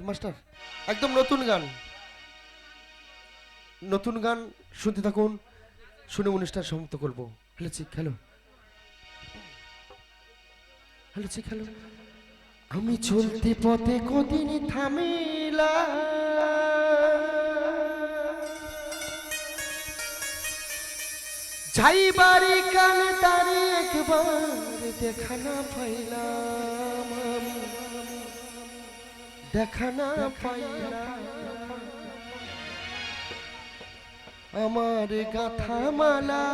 Master একদম নতুন গান। নতুন গান শুনতে থাকুন, শুনে অনুষ্ঠান সমাপ্ত করব। Hello chick hello hello chick hello আমি চলতে পথে কদিন থামিলা যাই বাড়ি কানে তারে একবার দেখা না পাইলাম। দেখা না পাইলাম আমার গাথা মালা।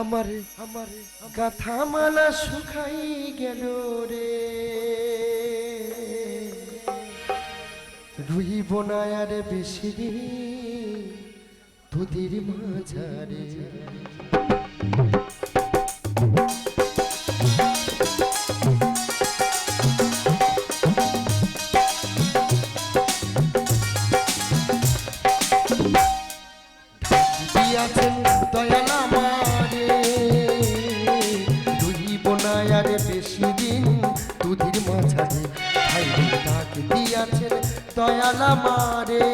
আমার আমার গাথা মালা শুকাই গেল রে। রুইব না আর বেশি দিন দুদির মাঝারে। দিয়াছেন দয়াল আমারে রুইব না আর বেশি দিন দুধির মাঝারে, ভাই তাকে দিয়াছেন দয়াল আমারে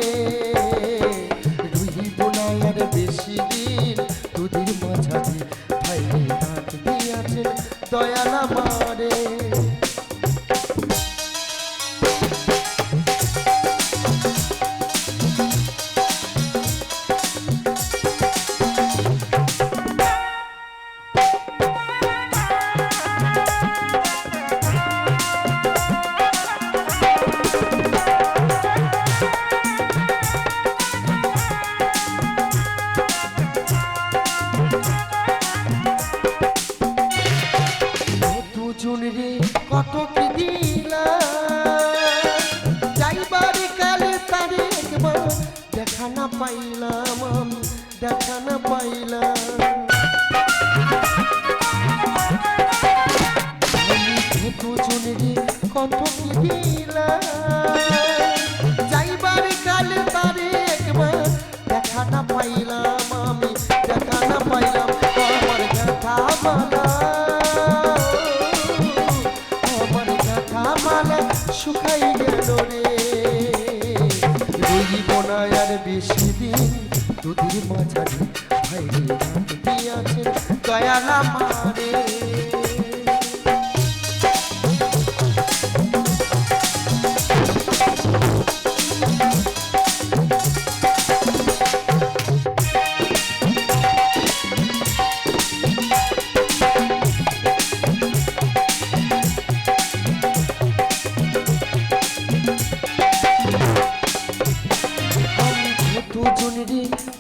দুজন কত কি দিলা? যাইবার কালে তারে একবার দেখা না পাইলাম, দেখা না পাইলাম। কত কি দিলা? মালা শুকাই গেল রে। রইব না আর বেশি দিন দুদিন মাঝারি ভাই দিয়াছে দয়ালা মারে।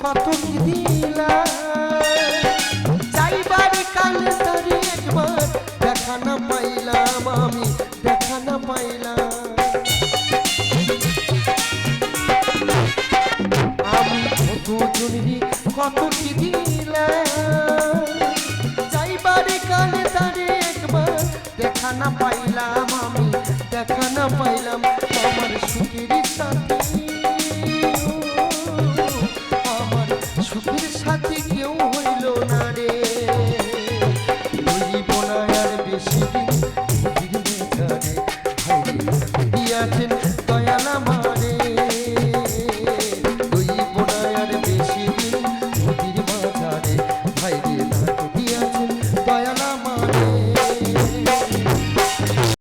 কত দিলা যাইবার কালে তারে একবার দেখা না পাইলাম আমি, দেখা না পাইলাম। আমি দুজনেরই কত কি দিলাম। যাইবার কালে তারে একবার দেখা না পাইলাম আমি, দেখা না পাইলাম। আমার